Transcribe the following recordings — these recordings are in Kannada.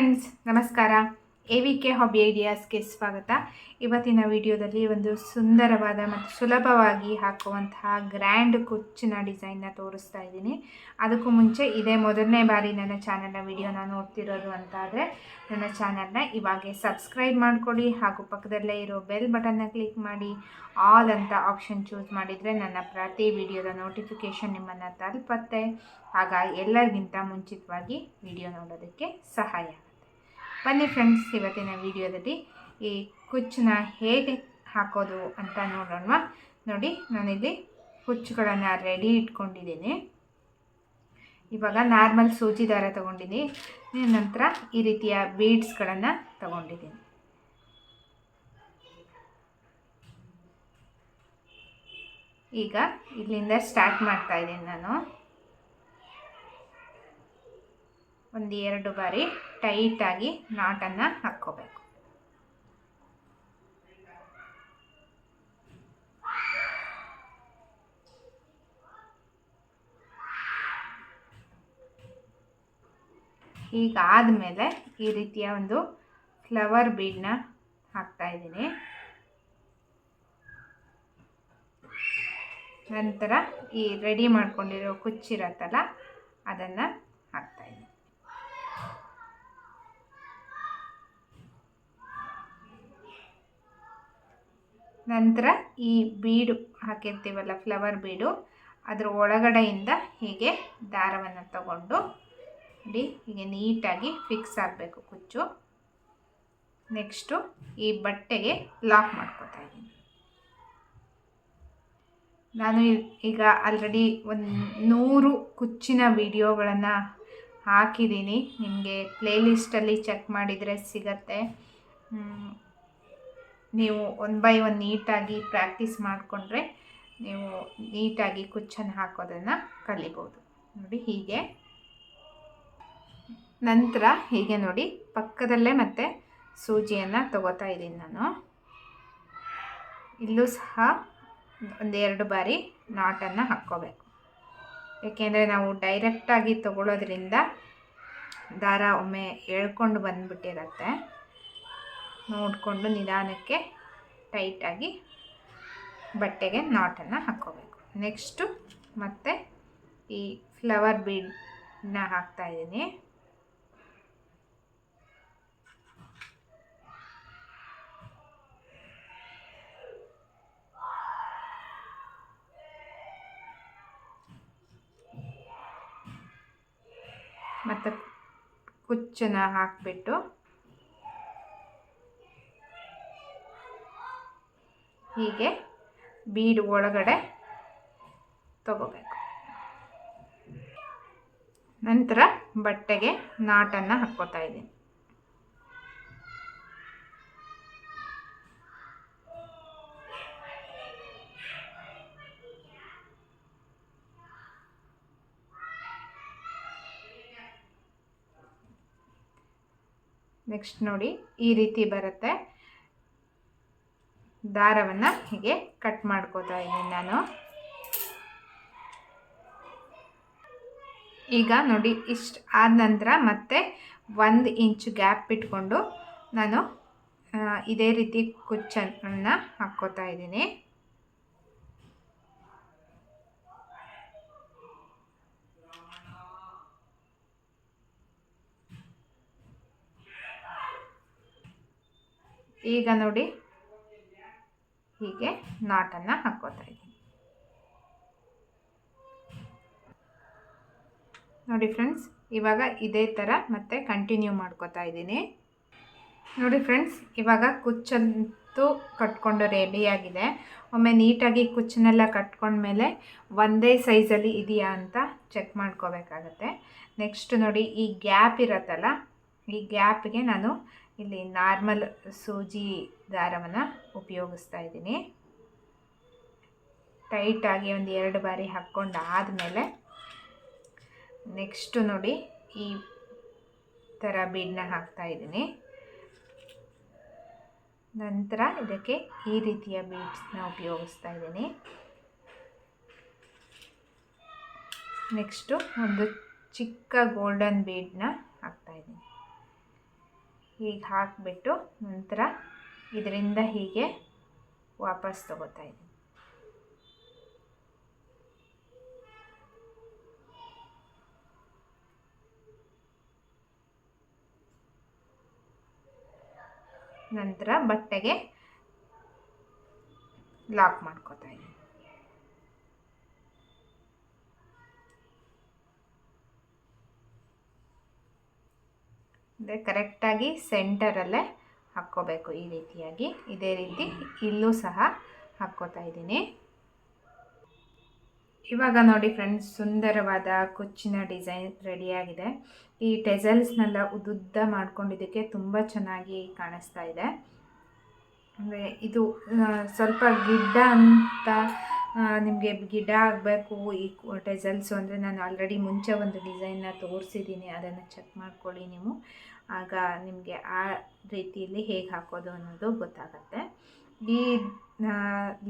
ಫ್ರೆಂಡ್ಸ್ ನಮಸ್ಕಾರ. ಎ ವಿ ಕೆ ಹಾಬಿ ಐಡಿಯಾಸ್ಗೆ ಸ್ವಾಗತ. ಇವತ್ತಿನ ವಿಡಿಯೋದಲ್ಲಿ ಒಂದು ಸುಂದರವಾದ ಮತ್ತು ಸುಲಭವಾಗಿ ಹಾಕುವಂತಹ ಗ್ರ್ಯಾಂಡ್ ಕುಚ್ಚಿನ ಡಿಸೈನ್ನ ತೋರಿಸ್ತಾ ಇದ್ದೀನಿ. ಅದಕ್ಕೂ ಮುಂಚೆ ಇದೇ ಮೊದಲನೇ ಬಾರಿ ನನ್ನ ಚಾನಲ್ನ ವಿಡಿಯೋನ ನೋಡ್ತಿರೋದು ಅಂತ ಆದರೆ ನನ್ನ ಚಾನಲ್ನ ಇವಾಗೆ ಸಬ್ಸ್ಕ್ರೈಬ್ ಮಾಡಿಕೊಡಿ ಹಾಗೂ ಪಕ್ಕದಲ್ಲೇ ಇರೋ ಬೆಲ್ ಬಟನ್ನ ಕ್ಲಿಕ್ ಮಾಡಿ. ಆಲ್ ಅಂತ ಆಪ್ಷನ್ ಚೂಸ್ ಮಾಡಿದರೆ ನನ್ನ ಪ್ರತಿ ವಿಡಿಯೋದ ನೋಟಿಫಿಕೇಷನ್ ನಿಮ್ಮನ್ನು ತಲುಪತ್ತೆ. ಆಗ ಎಲ್ಲರಿಗಿಂತ ಮುಂಚಿತವಾಗಿ ವಿಡಿಯೋ ನೋಡೋದಕ್ಕೆ ಸಹಾಯ ಬನ್ನಿ ಫ್ರೆಂಡ್ಸ್ ಇವತ್ತಿನ ವಿಡಿಯೋದಲ್ಲಿ ಈ ಕುಚ್ಚನ್ನ ಹೇಗೆ ಹಾಕೋದು ಅಂತ ನೋಡೋಣ ನೋಡಿ, ನಾನಿಲ್ಲಿ ಕುಚ್ಚುಗಳನ್ನು ರೆಡಿ ಇಟ್ಕೊಂಡಿದ್ದೀನಿ. ಇವಾಗ ನಾರ್ಮಲ್ ಸೂಜಿ ದಾರ ತೊಗೊಂಡಿದ್ದೀನಿ. ನಂತರ ಈ ರೀತಿಯ ಬೀಡ್ಸ್ಗಳನ್ನು ತಗೊಂಡಿದ್ದೀನಿ. ಈಗ ಇಲ್ಲಿಂದ ಸ್ಟಾರ್ಟ್ ಮಾಡ್ತಾ ಇದ್ದೀನಿ ನಾನು. ಒಂದು ಎರಡು ಬಾರಿ ಟೈಟಾಗಿ ನಾಟನ್ನು ಹಾಕ್ಕೋಬೇಕು. ಹೀಗಾದಮೇಲೆ ಈ ರೀತಿಯ ಒಂದು ಫ್ಲವರ್ ಬೀಡನ್ನ ಹಾಕ್ತಾ ಇದ್ದೀನಿ. ನಂತರ ಈ ರೆಡಿ ಮಾಡ್ಕೊಂಡಿರೋ ಕುಚ್ಚಿರತ್ತಲ್ಲ ಅದನ್ನು ಹಾಕ್ತಾಯಿದ್ದೀನಿ ನಂತರ ಈ ಬೀಡು ಹಾಕಿರ್ತೀವಲ್ಲ ಫ್ಲವರ್ ಬೀಡು, ಅದರ ಒಳಗಡೆಯಿಂದ ಹೀಗೆ ದಾರವನ್ನು ತಗೊಂಡು ನೋಡಿ, ಹೀಗೆ ನೀಟಾಗಿ ಫಿಕ್ಸ್ ಆಗಬೇಕು ಕುಚ್ಚು. ನೆಕ್ಸ್ಟು ಈ ಬಟ್ಟೆಗೆ ಲಾಕ್ ಮಾಡ್ಕೋತಾ ಇದ್ದೀನಿ. ನಾನು ಈಗ ಆಲ್ರೆಡಿ ಒಂದು ನೂರು ಕುಚ್ಚಿನ ವಿಡಿಯೋಗಳನ್ನು ಹಾಕಿದ್ದೀನಿ. ನಿಮಗೆ ಪ್ಲೇಲಿಸ್ಟಲ್ಲಿ ಚೆಕ್ ಮಾಡಿದರೆ ಸಿಗತ್ತೆ. ನೀವು ಒನ್ ಬೈ ಒನ್ ನೀಟಾಗಿ ಪ್ರಾಕ್ಟೀಸ್ ಮಾಡಿಕೊಂಡ್ರೆ ನೀವು ನೀಟಾಗಿ ಕುಚ್ಚನ್ನು ಹಾಕೋದನ್ನು ಕಲಿಬೋದು. ನೋಡಿ ಹೀಗೆ. ನಂತರ ಹೀಗೆ ನೋಡಿ ಪಕ್ಕದಲ್ಲೇ ಮತ್ತೆ ಸೂಜಿಯನ್ನು ತಗೋತಾ ಇದ್ದೀನಿ ನಾನು. ಇಲ್ಲೂ ಸಹ ಒಂದೆರಡು ಬಾರಿ ನಾಟನ್ನು ಹಾಕ್ಕೋಬೇಕು. ಏಕೆಂದರೆ ನಾವು ಡೈರೆಕ್ಟಾಗಿ ತಗೊಳ್ಳೋದ್ರಿಂದ ದಾರ ಒಮ್ಮೆ ಎಳ್ಕೊಂಡು ಬಂದುಬಿಟ್ಟಿರತ್ತೆ. ನೋಡಿಕೊಂಡು ನಿಧಾನಕ್ಕೆ ಟೈಟಾಗಿ ಬಟ್ಟೆಗೆ ನಾಟನ್ನು ಹಾಕ್ಕೋಬೇಕು. ನೆಕ್ಸ್ಟು ಮತ್ತು ಈ ಫ್ಲವರ್ ಬೀಡನ್ನ ಹಾಕ್ತಾಯಿದ್ದೀನಿ ಮತ್ತು ಕುಚ್ಚನ್ನು ಹಾಕಿಬಿಟ್ಟು ಹೀಗೆ ಬೀಡು ಒಳಗಡೆ ತಗೋಬೇಕು. ನಂತರ ಬಟ್ಟೆಗೆ ನಾಟನ್ನು ಹಾಕ್ಕೋತಾ ಇದ್ದೀನಿ. ನೆಕ್ಸ್ಟ್ ನೋಡಿ ಈ ರೀತಿ ಬರುತ್ತೆ. ದಾರವನ್ನು ಹೀಗೆ ಕಟ್ ಮಾಡ್ಕೋತಾ ಇದ್ದೀನಿ ನಾನು. ಈಗ ನೋಡಿ, ಇಷ್ಟು ಆದ ನಂತರ ಮತ್ತೆ ಒಂದು ಇಂಚ್ ಗ್ಯಾಪ್ ಇಟ್ಕೊಂಡು ನಾನು ಇದೇ ರೀತಿ ಕುಚ್ಚನ್ನು ಹಾಕ್ಕೋತಾ ಇದ್ದೀನಿ. ಈಗ ನೋಡಿ ಹೀಗೆ ನಾಟನ್ನು ಹಾಕೋತಾ ಇದ್ದೀನಿ. ನೋಡಿ ಫ್ರೆಂಡ್ಸ್, ಇವಾಗ ಇದೇ ಥರ ಮತ್ತೆ ಕಂಟಿನ್ಯೂ ಮಾಡ್ಕೋತಾ ಇದ್ದೀನಿ. ನೋಡಿ ಫ್ರೆಂಡ್ಸ್, ಇವಾಗ ಕುಚ್ಚಂತೂ ಕಟ್ಕೊಂಡು ರೆಡಿಯಾಗಿದೆ ಒಮ್ಮೆ ನೀಟಾಗಿ ಕುಚ್ಚನ್ನೆಲ್ಲ ಕಟ್ಕೊಂಡ್ಮೇಲೆ ಒಂದೇ ಸೈಜಲ್ಲಿ ಇದೆಯಾ ಅಂತ ಚೆಕ್ ಮಾಡ್ಕೋಬೇಕಾಗತ್ತೆ. ನೆಕ್ಸ್ಟ್ ನೋಡಿ, ಈ ಗ್ಯಾಪ್ ಇರತ್ತಲ್ಲ, ಈ ಗ್ಯಾಪ್ಗೆ ನಾನು ಇಲ್ಲಿ ನಾರ್ಮಲ್ ಸೂಜಿ ದಾರವನ್ನು ಉಪಯೋಗಿಸ್ತಾ ಇದ್ದೀನಿ ಟೈಟಾಗಿ ಒಂದು ಎರಡು ಬಾರಿ ಹಾಕ್ಕೊಂಡು ಆದಮೇಲೆ ನೆಕ್ಸ್ಟು ನೋಡಿ ಈ ಥರ ಬೀಡನ್ನ ಹಾಕ್ತಾ ಇದ್ದೀನಿ ನಂತರ ಇದಕ್ಕೆ ಈ ರೀತಿಯ ಬೀಡ್ಸ್ನ ಉಪಯೋಗಿಸ್ತಾ ಇದ್ದೀನಿ ನೆಕ್ಸ್ಟು ಒಂದು ಚಿಕ್ಕ ಗೋಲ್ಡನ್ ಬೀಡನ್ನ ಹಾಕ್ತಾಯಿದ್ದೀನಿ. ಹೀಗೆ ಹಾಕಿಬಿಟ್ಟು ನಂತರ ಇದರಿಂದ ಹೀಗೆ ವಾಪಸ್ ತಗೋತಾ ಇದ್ದೀನಿ. ನಂತರ ಬಟ್ಟೆಗೆ ಲಾಕ್ ಮಾಡ್ಕೋತಾ ಇದ್ದೀನಿ. ಅಂದರೆ ಕರೆಕ್ಟಾಗಿ ಸೆಂಟರಲ್ಲೇ ಹಾಕ್ಕೋಬೇಕು ಈ ರೀತಿಯಾಗಿ. ಇದೇ ರೀತಿ ಇಲ್ಲೂ ಸಹ ಹಾಕ್ಕೋತಾ ಇದ್ದೀನಿ. ಇವಾಗ ನೋಡಿ ಫ್ರೆಂಡ್ಸ್, ಸುಂದರವಾದ ಕುಚ್ಚಿನ ಡಿಸೈನ್ ರೆಡಿಯಾಗಿದೆ. ಈ ಟೆಸಲ್ಸ್ನೆಲ್ಲ ಉದ್ದುದ್ದ ಮಾಡ್ಕೊಂಡಿದ್ದಕ್ಕೆ ತುಂಬ ಚೆನ್ನಾಗಿ ಕಾಣಿಸ್ತಾ ಇದೆ. ಅಂದರೆ ಇದು ಸ್ವಲ್ಪ ಗಿಡ್ಡ ಅಂತ ನಿಮಗೆ ಗಿಡ ಆಗಬೇಕು, ಈ ಟೆಸಲ್ಸು ಅಂದರೆ ನಾನು ಆಲ್ರೆಡಿ ಮುಂಚೆ ಒಂದು ಡಿಸೈನ್ನ ತೋರಿಸಿದ್ದೀನಿ ಅದನ್ನು ಚೆಕ್ ಮಾಡ್ಕೊಳ್ಳಿ ನೀವು. ಆಗ ನಿಮಗೆ ಆ ರೀತಿಯಲ್ಲಿ ಹೇಗೆ ಹಾಕೋದು ಅನ್ನೋದು ಗೊತ್ತಾಗತ್ತೆ. ಈ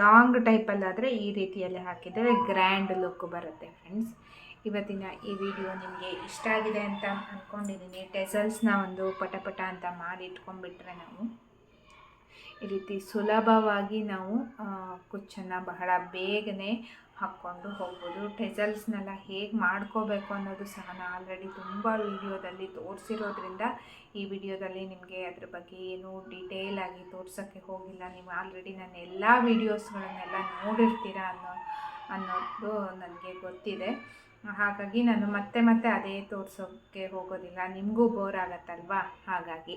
ಲಾಂಗ್ ಟೈಪಲ್ಲಾದರೆ ಈ ರೀತಿಯಲ್ಲಿ ಹಾಕಿದರೆ ಗ್ರ್ಯಾಂಡ್ ಲುಕ್ ಬರುತ್ತೆ ಫ್ರೆಂಡ್ಸ್ ಇವತ್ತಿನ ಈ ವಿಡಿಯೋ ನಿಮಗೆ ಇಷ್ಟ ಆಗಿದೆ ಅಂತ ಅಂದ್ಕೊಂಡಿದ್ದೀನಿ ಟೆಸಲ್ಸ್ನ ಒಂದು ಪಟ ಪಟ ಅಂತ ಮಾಡಿ ಇಟ್ಕೊಂಡ್ಬಿಟ್ರೆ ನಾವು. ಈ ರೀತಿ ಸುಲಭವಾಗಿ ನಾವು ಕುಚ್ಚನ್ನು ಬಹಳ ಬೇಗನೆ ಹಾಕ್ಕೊಂಡು ಹೋಗ್ಬೋದು. ಟೆಸಲ್ಸ್ನೆಲ್ಲ ಹೇಗೆ ಮಾಡ್ಕೋಬೇಕು ಅನ್ನೋದು ಸಹ ನಾನು ಆಲ್ರೆಡಿ ತುಂಬ ವೀಡಿಯೋದಲ್ಲಿ ತೋರಿಸಿರೋದ್ರಿಂದ ಈ ವಿಡಿಯೋದಲ್ಲಿ ನಿಮಗೆ ಅದ್ರ ಬಗ್ಗೆ ಏನು ಆಗಿ ತೋರ್ಸೋಕ್ಕೆ ಹೋಗಿಲ್ಲ. ನೀವು ಆಲ್ರೆಡಿ ನನ್ನ ಎಲ್ಲ ವೀಡಿಯೋಸ್ಗಳನ್ನೆಲ್ಲ ನೋಡಿರ್ತೀರ ಅನ್ನೋ, ಅನ್ನೋದು ನನಗೆ ಗೊತ್ತಿದೆ. ಹಾಗಾಗಿ ನಾನು ಮತ್ತೆ ಮತ್ತೆ ಅದೇ ತೋರಿಸೋಕ್ಕೆ ಹೋಗೋದಿಲ್ಲ. ನಿಮಗೂ ಬೋರ್ ಆಗತ್ತಲ್ವಾ? ಹಾಗಾಗಿ.